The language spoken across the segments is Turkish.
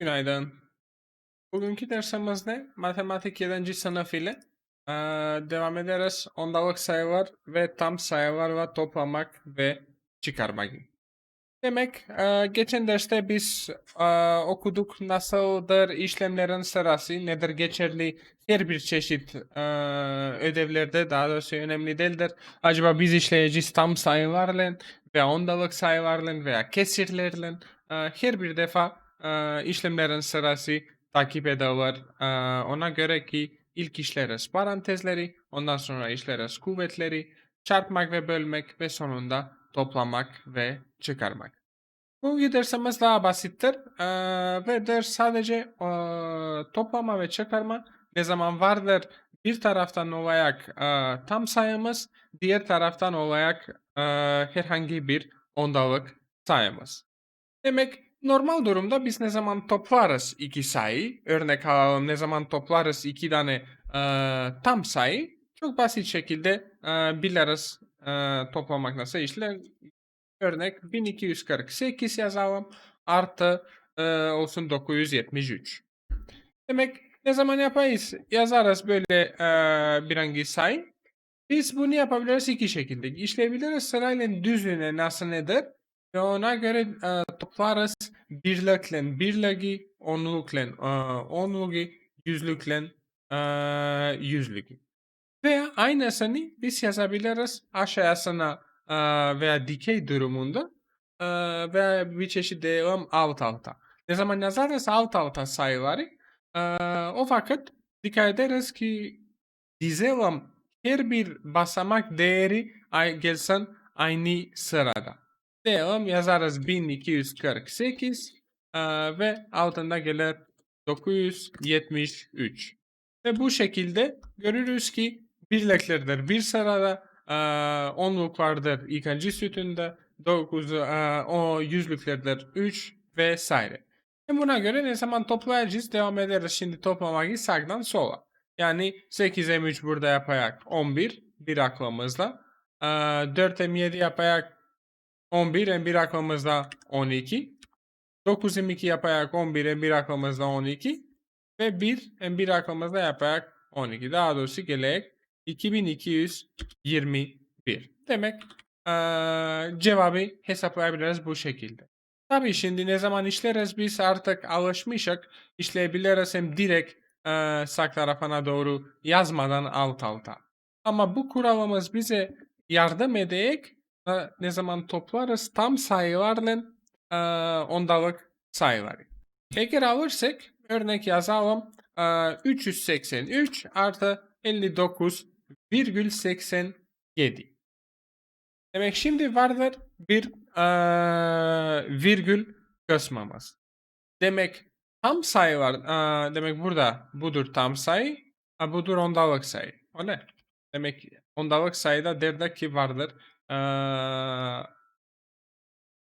Günaydın. Bugünkü dersimizde matematik 7. sınıf ile eee, devam ederiz. Ondalık sayılar ve tam sayılar ve toplamak ve çıkarmak. Demek eee, geçen derste biz eee, okuduk nasıldır işlemlerin sırası, nedir geçerli her bir çeşit eee, ödevlerde daha doğrusu önemli değildir. Acaba biz işleyeceğiz tam sayılarla veya ondalık sayılarla veya kesirlerle eee, her bir defa eee, işlemlerin sırası takip. Eee, ona göre ki ilk işleriz parantezleri, ondan sonra işleriz kuvvetleri, çarpmak ve bölmek ve sonunda toplamak ve çıkarmak. Bu dersimiz daha basittir ve ders sadece toplama ve çıkarma ne zaman vardır bir taraftan olarak tam sayımız, diğer taraftan olarak herhangi bir ondalık sayımız. Demek normal durumda biz ne zaman toplarız iki sayı, örnek alalım ne zaman toplarız iki tane eee, tam sayı, çok basit şekilde eee, biliriz eee, toplamak nasıl işler. Örnek 1248 yazalım artı eee, olsun 973. Demek ne zaman yapayız? Yazarız böyle eee bir hangi sayı. Biz bunu yapabiliriz iki şekilde. İşleyebiliriz sırayla düzlüğüne nasıl nedir? Ve ona göre eee, toplarız birlikle birliği, onlukla eee, onluğu, yüzlükle eee, yüzlüğü. Veya aynısını biz yazabiliriz aşağısına eee, veya dikey durumunda eee, veya bir çeşit devam alt alta. Ne zaman yazarız alt alta sayıları eee, o vakit dikkat ederiz ki dizelim her bir basamak değeri gelsin aynı sırada. Devam yazarız 1248 eee, ve altında gelir 973. Ve bu şekilde görürüz ki birliklerdir bir sırada, onluk vardır ikinci sütunda, dokuz, eee, o yüzlüklerdir 3 vesaire. E buna göre ne zaman toplayacağız devam ederiz şimdi toplamayı sağdan sola. Yani 8 M3 burada yapayak 11 bir aklımızda. Eee 4 M7 yapayak 11 M1 aklımızda 12. 9 M2 yapayak 11 M1 aklımızda 12. Ve 1 M1 aklımızda yaparak 12. Daha doğrusu gelek 2221. Demek eee, cevabı hesaplayabiliriz bu şekilde. Tabii şimdi ne zaman işleriz biz artık alışmışık. İşleyebiliriz hem direkt eee sağ tarafına doğru yazmadan alt alta. Ama bu kuralımız bize yardım edecek. E, Ne zaman toplarız tam sayılarla eee, ondalık sayıları. Eğer alırsak örnek yazalım. eee, 383 artı 59,87. Demek şimdi vardır bir eee, virgül kısmımız. Demek tam sayı var. eee, demek burada budur tam sayı. Ha, budur ondalık sayı. O ne? Demek ondalık sayıda derdik ki vardır.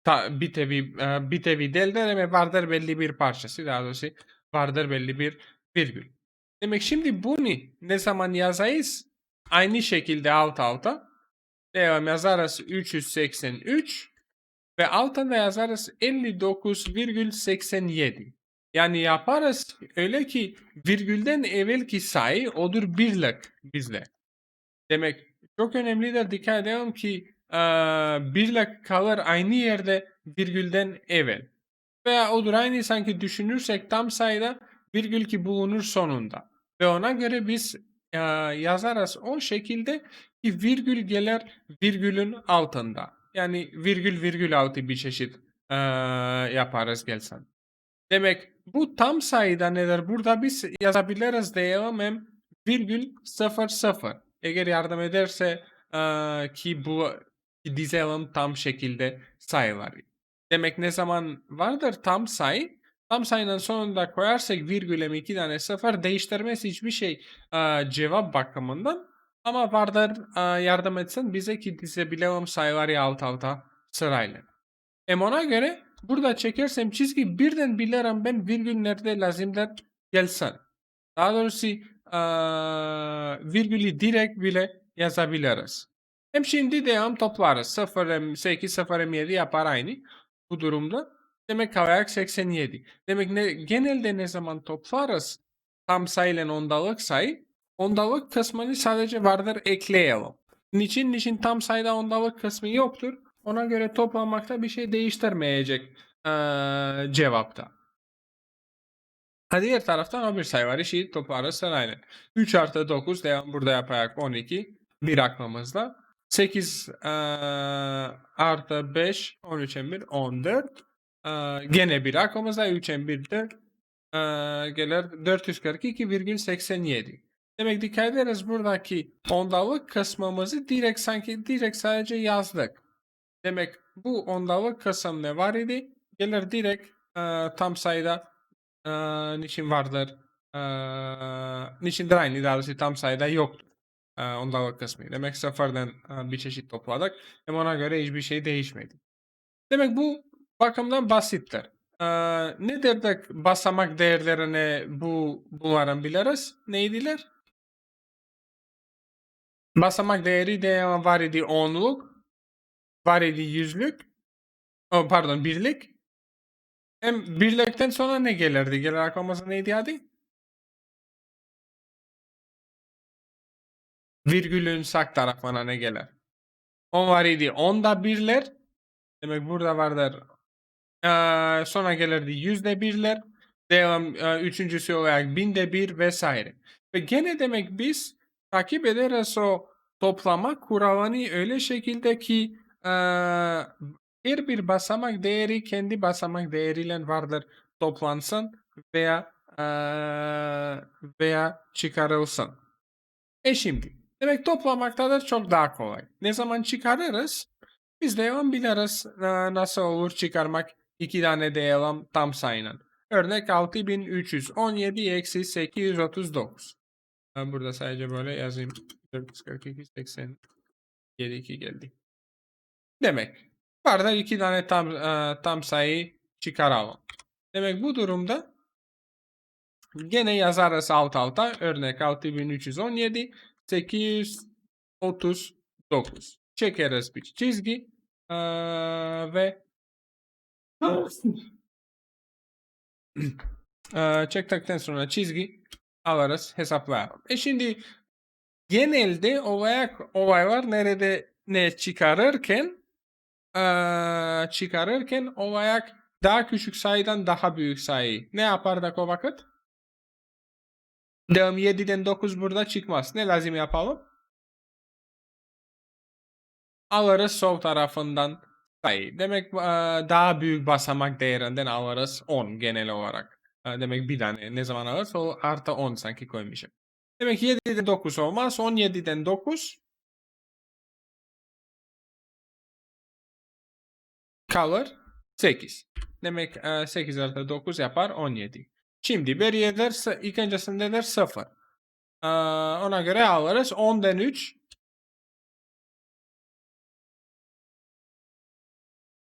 Ta, bir tevi, bir tevi değil de demek vardır belli bir parçası. Daha doğrusu vardır belli bir virgül. Demek şimdi bunu ne zaman yazayız? Aynı şekilde alt alta. Devam yazarız 383 ve altında yazarız 59,87. Yani yaparız öyle ki virgülden evvelki sayı odur birlik bizde. Demek çok önemlidir dikkat edelim ki eee birlik kalır aynı yerde virgülden evvel. Veya odur aynı sanki düşünürsek tam sayıda virgül ki bulunur sonunda. Ve ona göre biz eee, yazarız o şekilde ki virgül gelir virgülün altında. Yani virgül virgül altı bir çeşit eee, yaparız gelsen. Demek bu tam sayıda nedir? Burada biz yazabiliriz diyelim hem virgül 00. Eğer yardım ederse eee, ki bu ki dizelim tam şekilde sayıları. Demek ne zaman vardır tam sayı? Tam sayının sonunda koyarsak virgülem iki tane sıfır değiştirmesi hiçbir şey cevap bakımından. Ama vardır yardım etsin bize ki dizebilelim sayıları alt alta sırayla. Hem göre burada çekersem çizgi birden bilirim ben virgül nerede lazımdır gelsin. Daha doğrusu virgülü direkt bile yazabiliriz. Hem şimdi devam toplarız. 0 M8 0 M7 yapar aynı bu durumda. Demek kavayak 87. Demek ne, genelde ne zaman toplarız tam sayı ile ondalık sayı ondalık kısmını sadece vardır ekleyelim. Niçin? Niçin tam sayıda ondalık kısmı yoktur. Ona göre toplamakta bir şey değiştirmeyecek eee, cevapta. Ha diğer taraftan bir sayı var. İşi toplarız sırayla. 3 artı 9 devam burada yaparak 12. Bir aklımızda. 8 eee, artı 5 13 1 14. Eee, gene bir aklımızda 3 1 4. Eee, gelir 442,87. Demek dikkat ederiz buradaki ondalık kısmımızı direkt sanki direkt sadece yazdık. Demek bu ondalık kısım ne var idi? Gelir direkt eee, tam sayıda eee niçin vardır? Eee niçindir aynı daha tam sayıda yoktur. Eee, ondalık kısmı. Demek sıfırdan bir çeşit topladık. Hem ona göre hiçbir şey değişmedi. Demek bu bakımdan basittir. Eee nedir de basamak değerlerini bu bunların biliriz? Neydiler? Basamak değeri de var idi onluk, var idi yüzlük, o, pardon birlik. Hem birlikten sonra ne gelirdi? Gelir aklımıza neydi adı? Virgülün sak tarafına ne gelir? 10 var idi. 10'da birler. Demek burada vardır. Eee, sonra gelirdi yüzde birler. Devam eee, üçüncüsü olarak binde bir vesaire. Ve gene demek biz takip ederiz o toplama kuralını öyle şekilde ki eee, her bir basamak değeri kendi basamak değeriyle vardır toplansın veya eee, veya çıkarılsın. E şimdi demek toplamaktadır çok daha kolay. Ne zaman çıkarırız? Biz devam biliriz nasıl olur çıkarmak iki tane devam tam sayının. Örnek 6317 eksi 839. Ben burada sadece böyle yazayım. 442 87 2 geldi. Demek vardır iki tane tam eee, tam sayı çıkaralım. Demek bu durumda gene yazarız alt alta. Örnek 6317 839. Çekeriz bir çizgi eee, ve eee, çektikten sonra çizgi alırız hesaplayalım. E şimdi genelde olay, olaylar nerede ne çıkarırken eee, çıkarırken olayak daha küçük sayıdan daha büyük sayı. Ne yapardık o vakit? Devam 7'den 9 burada çıkmaz. Ne lazım yapalım? Alırız sol tarafından sayı. Demek eee, daha büyük basamak değerinden alırız 10 genel olarak. Eee, demek bir tane ne zaman alırız o artı 10 sanki koymuşum. Demek 7'den 9 olmaz. 17'den 9 kalır 8. Demek eee, 8 artı 9 yapar 17. Şimdi bir yerler ilk öncesindedir 0. Eee, ona göre alırız 10'dan 3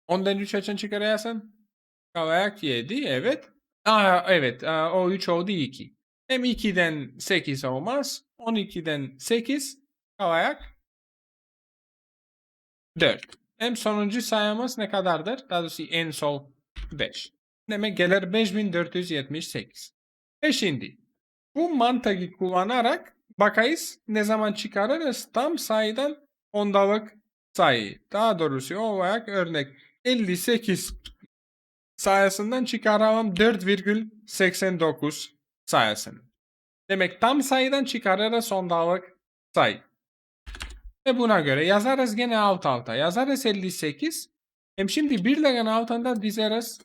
10'dan 3 açın çıkarıyorsun. Kalayak 7 evet. Aa, evet o 3 oldu 2. Hem 2'den 8 olmaz. 12'den 8 kalayak 4. Hem sonuncu sayımız ne kadardır? Daha doğrusu en sol 5. Demek gelir 5478. E şimdi bu mantığı kullanarak bakayız ne zaman çıkarırız tam sayıdan ondalık sayı. Daha doğrusu olarak örnek 58 sayısından çıkaralım 4,89 sayısını. Demek tam sayıdan çıkarırız ondalık sayı. Ve buna göre yazarız gene alt alta. Yazarız 58. Hem şimdi birlerin altında dizeriz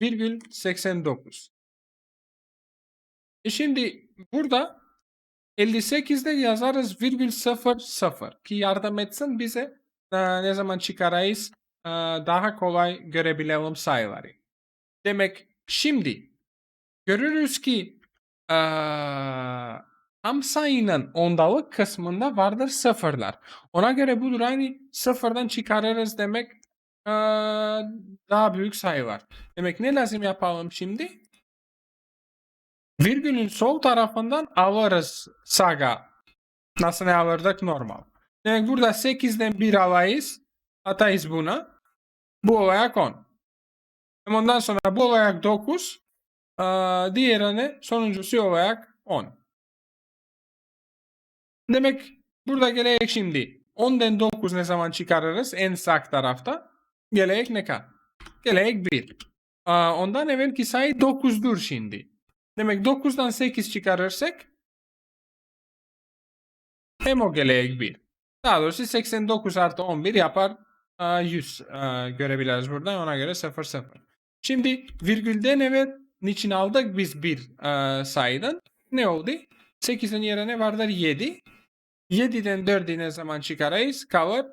1,89. E şimdi burada 58'de yazarız virgül 00 ki yardım etsin bize e, ne zaman çıkarayız e, daha kolay görebilelim sayıları. Demek şimdi görürüz ki e, tam sayının ondalık kısmında vardır sıfırlar. Ona göre budur hani sıfırdan çıkarırız demek daha büyük sayı var. Demek ne lazım yapalım şimdi? Virgülün sol tarafından alırız saga. Nasıl ne alırdık normal. Demek burada 8'den 1 alayız. Atayız buna. Bu olarak 10. Hem ondan sonra bu olarak 9. Aa, diğerini sonuncusu olarak 10. Demek burada geleyek şimdi 10'dan 9 ne zaman çıkarırız en sağ tarafta? Geleyek ne kadar? Geleyek 1. Aa, ondan evvelki sayı 9'dur şimdi. Demek 9'dan 8 çıkarırsak hem o geleyek 1. Daha doğrusu 89 artı 11 yapar aa, 100 aa, görebiliriz burada. Ona göre 0 0. Şimdi virgülden evvel niçin aldık biz bir sayıdan? Ne oldu? 8'in yerine vardır 7. 7'den 4'ü ne zaman çıkarayız? Kalır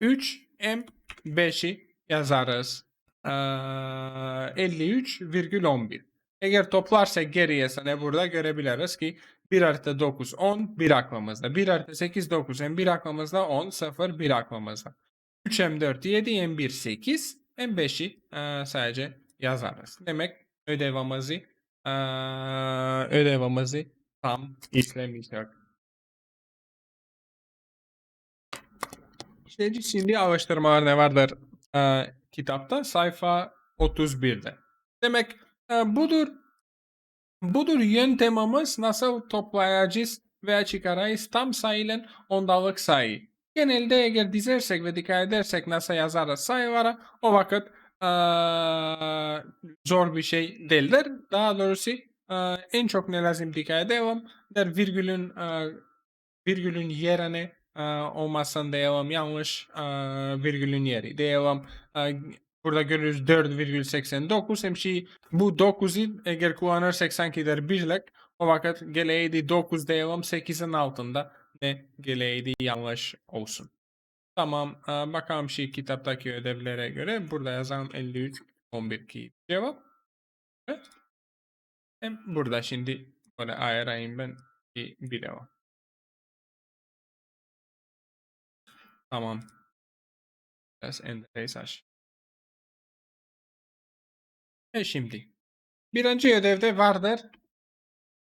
3 M 5'i yazarız. Aa, 53,11. Eğer toplarsak geriye sana burada görebiliriz ki 1 artı 9 10 1 aklımızda. 1 artı 8 9 hem 1 aklımızda 10 0 1 aklımızda. 3 hem 4 7 hem 1 8 hem 5'i eee, sadece yazarız. Demek ödevimizi eee, ödevimizi tam işlemiştik. İşte şimdi araştırmalar ne vardır eee, kitapta? Sayfa 31'de. Demek eee, budur budur yöntemimiz nasıl toplayacağız veya çıkarayız tam sayıyla ondalık sayı. Genelde eğer dizersek ve dikkat edersek nasıl yazarız sayılara o vakit eee, zor bir şey değildir. Daha doğrusu en çok ne lazım dikkat edelim der virgülün virgülün yerine eee, olmasın diyelim yanlış virgülün yeri eee, burada görürüz 4,89 hem şey bu 9'u eğer kullanırsak sanki der birlik o vakit geleydi 9 diyelim 8'in altında ne geleydi yanlış olsun. Tamam bakalım şey kitaptaki ödevlere göre burada yazalım 53 11 ki cevap. Evet. Burada şimdi böyle ayırayım ben bir, devam. Tamam. Biraz endereyiz aç. E şimdi. Birinci ödevde vardır.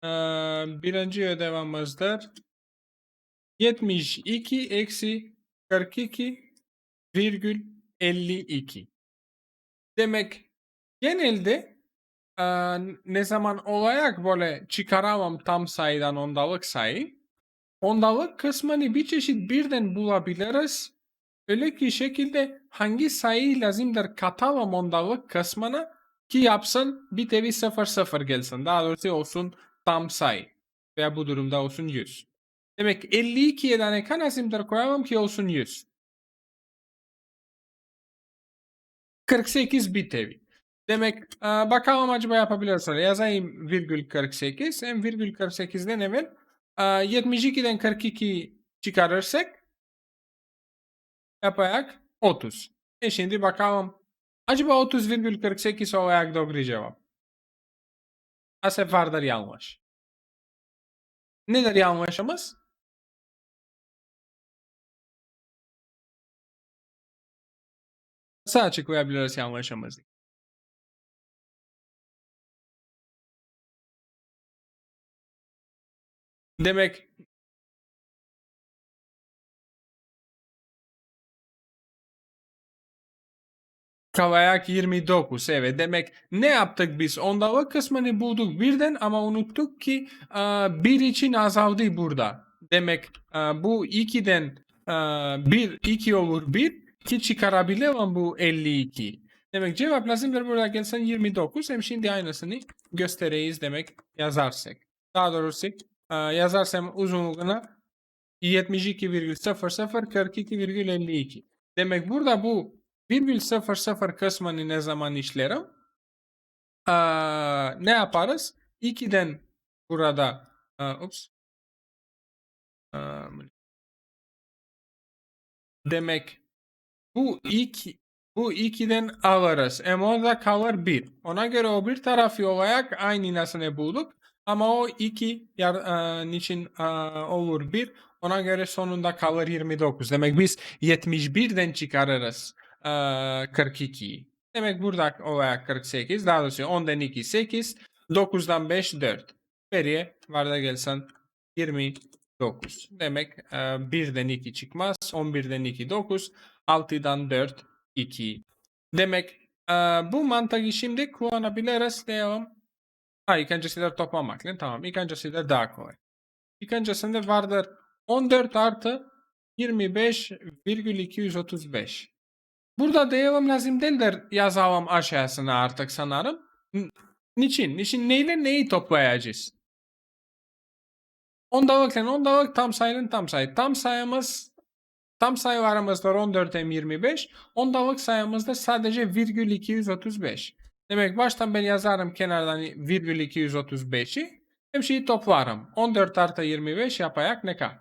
Eee, birinci ödevimizdir. 72 eksi 42 virgül 52. Demek genelde eee, ne zaman olarak böyle çıkaramam tam sayıdan ondalık sayı. Ondalık kısmını bir çeşit birden bulabiliriz. Öyle ki şekilde hangi sayı lazımdır katalım ondalık kısmına ki yapsın bir tevi 0 0 gelsin. Daha doğrusu olsun tam sayı. Veya bu durumda olsun 100. Demek 52'ye de ne kadar lazımdır koyalım ki olsun 100. 48 bir tevi. Demek bakalım acaba yapabilirsin. Yazayım virgül 48. Hem virgül 48'den evvel 72'den 42 çıkarırsak yapayak 30. E şimdi bakalım. Acaba 30,48 olarak doğru cevap. Ha seferdir yanlış. Nedir yanlışımız? Nasıl açıklayabiliriz yanlışımızı? Demek Kavayak 29 evet demek ne yaptık biz ondalık kısmını bulduk birden ama unuttuk ki bir için azaldı burada. Demek bu 2'den e, 1 2 olur 1 ki çıkarabilirim bu 52. Demek cevap lazımdır burada gelsen 29 hem şimdi aynısını göstereyiz demek yazarsak. Daha doğrusu e, yazarsam uzunluğuna 72,00 42,52. Demek burada bu 1,00 kısmını ne zaman işlerim? Aa, ne yaparız? 2'den burada aa, ups. Aa, demek bu 2 bu 2'den alırız. Hem orada kalır 1. Ona göre o bir tarafı olarak aynısını bulduk. Ama o 2 yar, aa, niçin aa, olur 1. Ona göre sonunda kalır 29. Demek biz 71'den çıkarırız. Eee, 42. Demek burada olarak 48. Daha doğrusu 10'dan 2 8. 9'dan 5 4. Geriye var da gelsen 29. Demek e, 1'den 2 çıkmaz. 11'den 2 9. 6'dan 4 2. Demek bu mantığı şimdi kullanabiliriz. Devam. Ha ikincisidir toplamakla. Tamam. İkincisidir daha kolay. İkincisinde vardır 14 artı 25,235. Burada devam lazım değildir yazalım aşağısına artık sanırım. Niçin? Niçin neyle neyi toplayacağız? Ondalıkla ondalık tam sayının tam sayı. Tam sayımız tam sayılarımızda 14 hem 25. Ondalık sayımızda sadece virgül 235. Demek baştan ben yazarım kenardan virgül 235'i. Hem şeyi toplarım. 14 artı 25 yapayak ne kadar?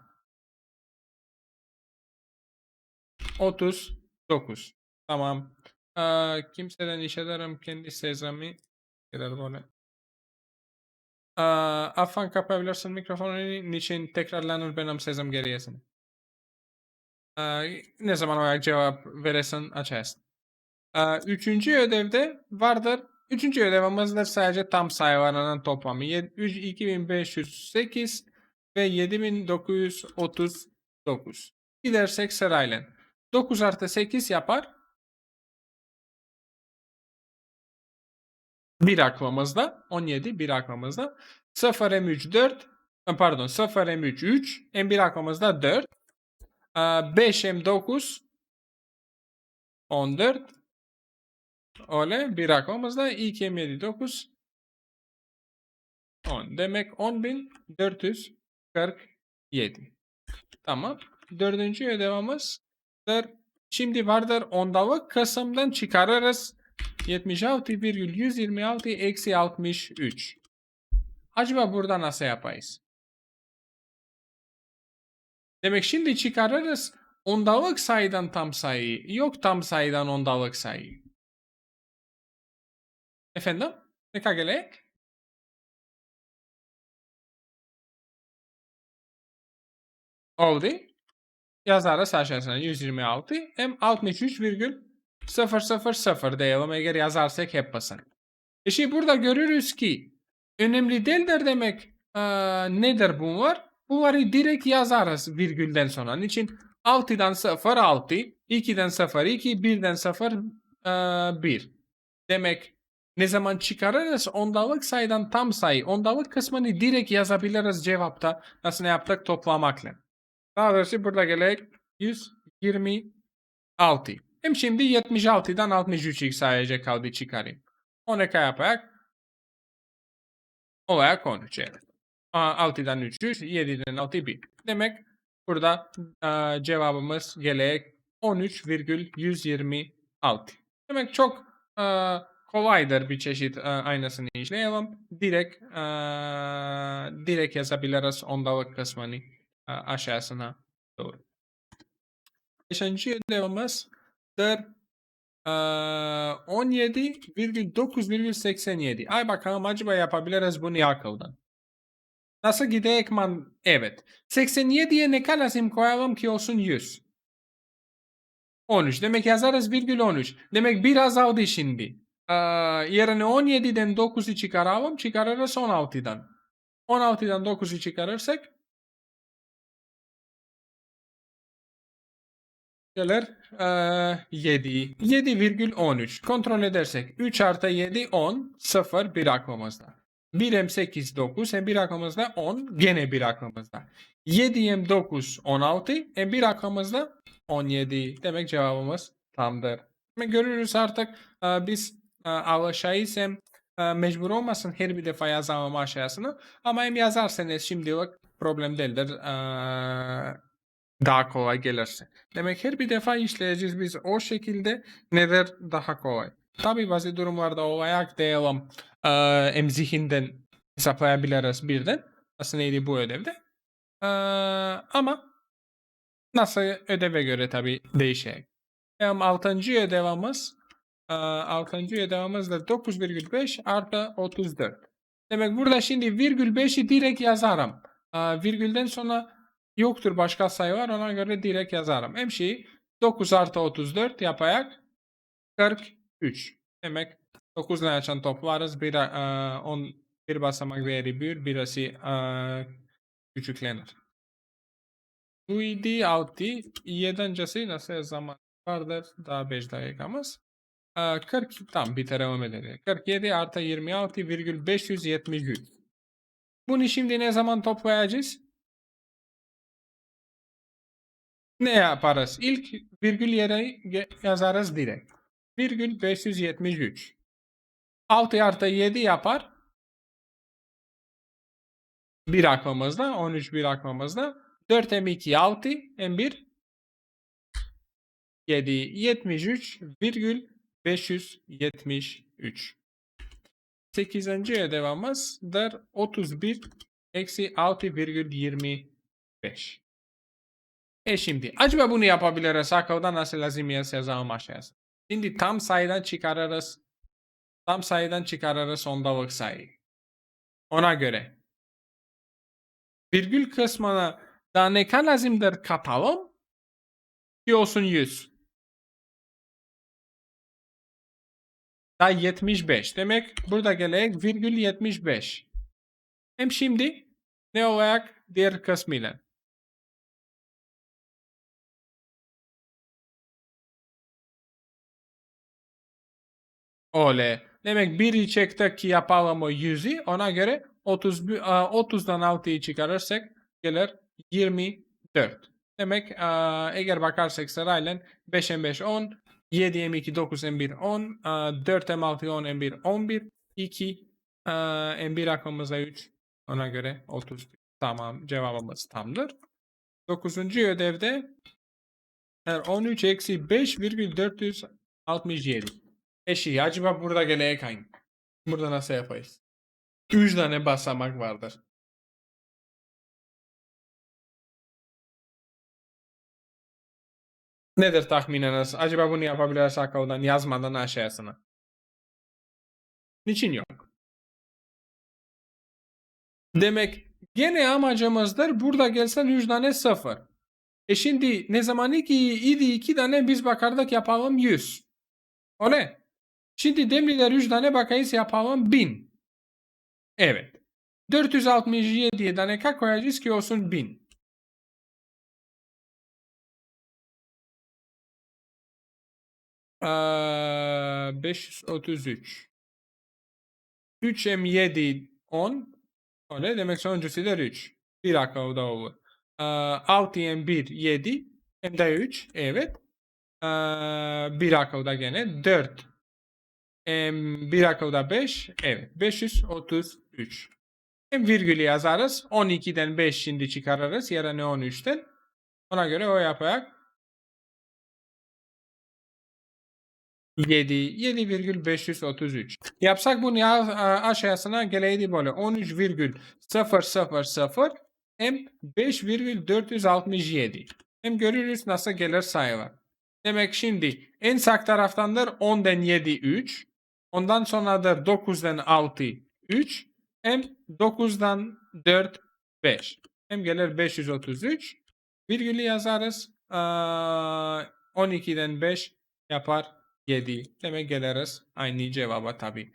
39. Tamam. Ee, kimseden iş ederim kendi sezami. Gider böyle. Ee, affan kapayabilirsin mikrofonu. Niçin tekrarlanır benim sezim geriyesini. Ee, ne zaman olarak cevap veresin açarsın. Ee, üçüncü ödevde vardır. Üçüncü ödevimizde sadece tam sayılarının toplamı. Yed- üç- 2508 ve 7939. Gidersek sırayla. 9 artı 8 yapar. Bir aklımızda. 17 bir aklımızda. 0 M3 4. e, Pardon 0 M3 3. M1 aklımızda 4. Ee, 5 M9 14. Öyle bir rakamımızda 2 M7 9 10. Demek 10.447. Tamam. Dördüncü ödevimiz şimdi vardır ondalık kısımdan çıkarırız. 76,126 eksi 63. Acaba burada nasıl yapayız? Demek şimdi çıkarırız ondalık sayıdan tam sayıyı. Yok tam sayıdan ondalık sayıyı. Efendim? Ne kadar gerek? Oldu. Yazarız aşağısına 126 hem 63,000 diyelim eğer yazarsak hep basar. E şimdi burada görürüz ki önemli değildir demek eee, nedir bunlar? Bunları direkt yazarız virgülden sonra. Niçin? 6'dan 0 6, 2'den 0 2, 1'den 0 eee, 1. Demek ne zaman çıkarırız ondalık sayıdan tam sayı. Ondalık kısmını direkt yazabiliriz cevapta. Nasıl ne yaptık toplamakla. Daha doğrusu burada gerek 126. Hem şimdi 76'dan 63 sadece kaldı çıkarayım. O ne kadar yaparak? Olarak 13 evet. Aa, 6'dan 3 3, 7'den 6 1. Demek burada eee, cevabımız gerek 13,126. Demek çok eee, kolaydır bir çeşit eee, aynısını işleyelim. Direkt eee, direkt yazabiliriz ondalık kısmını eee, aşağısına doğru. Beşinci ödevimiz der eee, 17,9,87. Ay bakalım acaba yapabiliriz bunu akıldan. Nasıl gidecek man? Evet. 87'ye ne kadar lazım koyalım ki olsun 100? 13. Demek yazarız virgül 13. Demek bir azaldı şimdi. Ee, yerine 17'den 9'u çıkaralım. Çıkarırız 16'dan. 16'dan 9'u çıkarırsak gelir ee, 7. 7,13. Kontrol edersek 3 artı 7 10. 0 bir aklımızda. 1 hem 8 9 hem bir aklımızda 10 gene bir aklımızda. 7 hem 9 16 hem bir aklımızda 17. Demek cevabımız tamdır. Görürüz artık e, biz e, alışayız hem e, mecbur olmasın her bir defa yazamam aşağısını. Ama hem yazarsanız şimdilik problem değildir. E, daha kolay gelirse. Demek her bir defa işleyeceğiz biz o şekilde nedir daha kolay. Tabi bazı durumlarda olayak diyelim e, hem zihinden hesaplayabiliriz birden. Nasıl neydi bu ödevde. Ama nasıl ödeve göre tabi değişecek. Hem 6. ödevimiz 6. ödevimiz de 9,5 artı 34. Demek burada şimdi virgül 5'i direkt yazarım. E, virgülden sonra yoktur başka sayı var ona göre direkt yazarım. Hem şeyi 9 artı 34 yapayak 43. Demek 9 ile açan toplarız. Bir, e, 10, bir basamak değeri büyür, birisi e, küçüklenir. Bu idi 6. Yedincisi nasıl zaman vardır? Daha 5 dakikamız. Ee, 40 tam devam edelim. 47 artı 26 virgül 573. Bunu şimdi ne zaman toplayacağız? Ne yaparız? İlk virgül yere yazarız direkt. Virgül 573. 6 artı 7 yapar. Bir rakamımızda 13 bir rakamımızda 4 M2 6 M1 7 73 virgül 573. 8. ödevamızdır 31 eksi 6 virgül 25. E şimdi acaba bunu yapabiliriz. Akılda nasıl lazımiyet yazalım aşağıya. Şimdi tam sayıdan çıkarırız. Tam sayıdan çıkarırız ondalık sayı. Ona göre. Virgül kısmına da ne lazımdır katalım? Ki olsun 100. Da 75. Demek burada gerek virgül 75. Hem şimdi ne olarak diğer kısmıyla. Öyle. Demek bir içekteki yapalım o 100'ü ona göre 30, 30'dan 6'yı çıkarırsak gelir 24. Demek eğer bakarsak sırayla 5 M5 10, 7 M2 9 M1 10, 4 M6 10 M1 11, 2 M1 rakamımızda 3. Ona göre 30. Tamam cevabımız tamdır. 9. ödevde 13 eksi 5 virgül 467. Eşi acaba burada geleye hangi? Burada nasıl yapayız? 3 tane basamak vardır. Nedir tahmininiz? Acaba bunu yapabiliriz akıldan yazmadan aşağısına. Niçin yok? Demek gene amacımızdır burada gelsen 3 tane 0. E şimdi ne zaman ki idi 2 tane biz bakardık yapalım 100. O ne? Şimdi demliler 3 tane bakayız yapalım 1000. Evet. 467'ye tane koyacağız ki olsun 1000. Ee, 533. 3M7 10. Öyle demek sonuncusular 3. Bir rakam da olur. Ee, 6M1 7. M de 3. Evet. Ee, bir rakam da gene 4. M bir rakam da 5. Evet. 533. Hem virgülü yazarız. 12'den 5 şimdi çıkarırız. Yerine 13'ten. Ona göre o yaparak 7, 7,533. Yapsak bunu ya, aşağısına geleydi böyle 13,000 hem 5,467. Hem görürüz nasıl gelir sayılar. Demek şimdi en sağ taraftandır 10'dan 7 3. Ondan sonradır 9'dan 6 3. Hem 9'dan 4 5. Hem gelir 533. Virgülü yazarız. 12'den 5 yapar 7. Demek geliriz aynı cevaba tabi.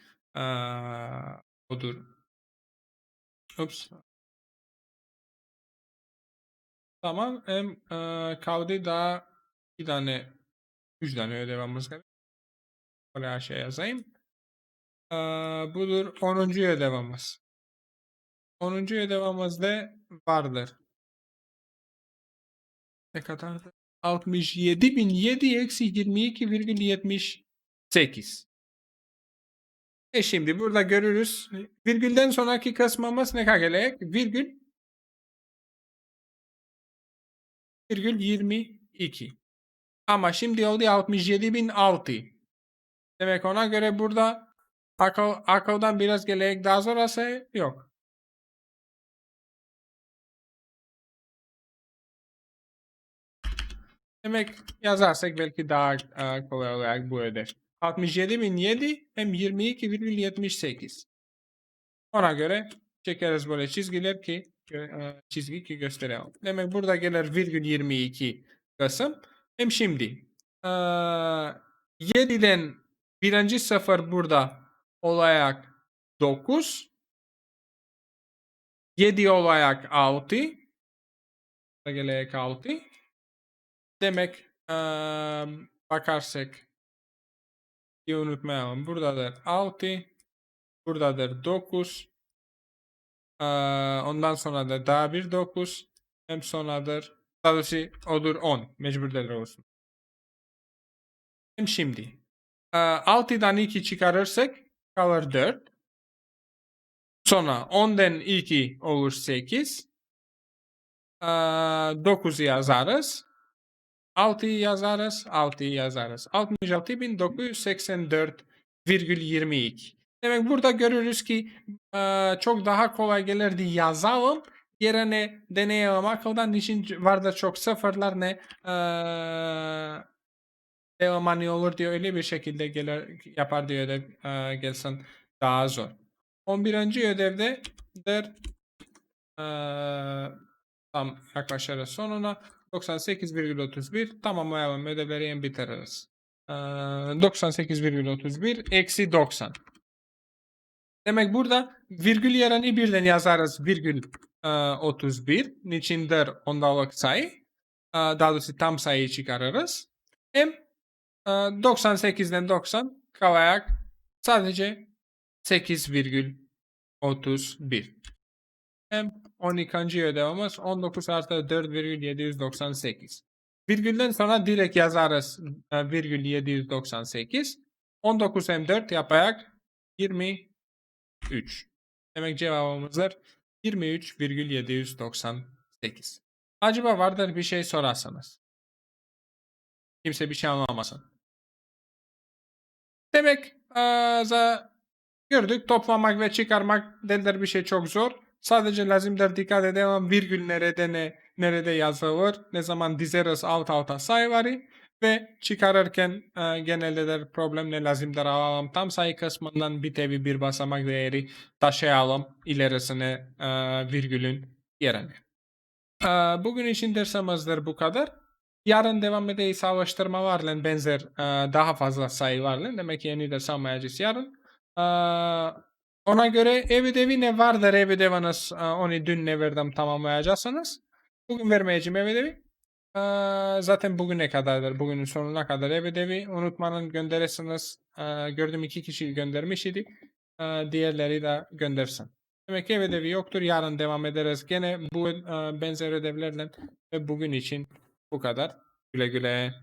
odur. Ups. Tamam. Hem e, kaldı daha iki tane, üç tane ödevimiz kaldı. Oraya şey yazayım. E, budur 10. ödevimiz. 10. ödevimiz de vardır. Ne kadardı? 67.007 eksi 22,78. E şimdi burada görürüz. Virgülden sonraki kısmımız ne kadar Virgül virgül 22. Ama şimdi oldu 67.006. Demek ona göre burada akıl, akıldan biraz gelek daha sonrası yok. Demek yazarsak belki daha e, kolay olarak bu ödev. 67.007 hem 22,78. Ona göre çekeriz böyle çizgiler ki e, çizgi ki gösterelim. Demek burada gelir virgül 22 kısım. Hem şimdi e, 7'den birinci sıfır burada olarak 9 7 olarak 6 Gelek 6 Demek eee, bakarsak diye unutmayalım. Buradadır 6. Buradadır 9. Ee, ondan sonra da daha bir 9. Hem sonradır. Daha doğrusu odur 10. Mecburlar olsun. Hem şimdi. Ee, 6'dan 2 çıkarırsak kalır 4. Sonra 10'dan 2 olur 8. Ee, 9'u yazarız. 6'yı yazarız. 6'yı yazarız. 66.984,22. Demek burada görürüz ki çok daha kolay gelirdi yazalım. Yerine deneyelim akıldan için var da çok sıfırlar ne hani olur diye öyle bir şekilde gelir, yapar diye ödev gelsin daha zor. 11. ödevde der tam yaklaşırız sonuna 98,31 tamamlayalım ödevleri en bitiririz. Eee, 98,31 eksi 90. Demek burada virgül yerine birden yazarız virgül eee, 31. Niçindir ondalık sayı. Daha doğrusu tam sayıyı çıkarırız. Hem eee, 98'den 90 kalayak sadece 8,31. Hem 12. ödevimiz 19 artı 4,798. Virgülden sonra direkt yazarız e, virgül 798. 19 hem 4 yaparak 23. Demek cevabımızdır 23,798. Acaba vardır bir şey sorarsanız. Kimse bir şey anlamasın. Demek za- gördük toplamak ve çıkarmak dediler bir şey çok zor. Sadece lazımdır dikkat edelim virgül nerede ne nerede yazılır, ne zaman dizeriz alt alta sayıları ve çıkarırken e, genelde de problem ne lazımdır alalım tam sayı kısmından bir tevi bir basamak değeri taşıyalım ilerisine e, virgülün yerine. E, bugün için dersimizdir bu kadar. Yarın devam edeyiz savaştırmalarla benzer e, daha fazla sayılarla. Demek ki yeni ders almayacağız yarın. E, ona göre ödevi ne vardır ev ödeviniz e, onu dün ne verdim tamamlayacaksınız. Bugün vermeyeceğim ev ödevi. E, zaten bugüne kadardır. Bugünün sonuna kadar ödevi. Unutmanın gönderirsiniz. E, gördüm iki kişi göndermiş idi. E, diğerleri de göndersin. Demek ki ev ödevi yoktur. Yarın devam ederiz. Gene bu benzer ödevlerle ve bugün için bu kadar. Güle güle.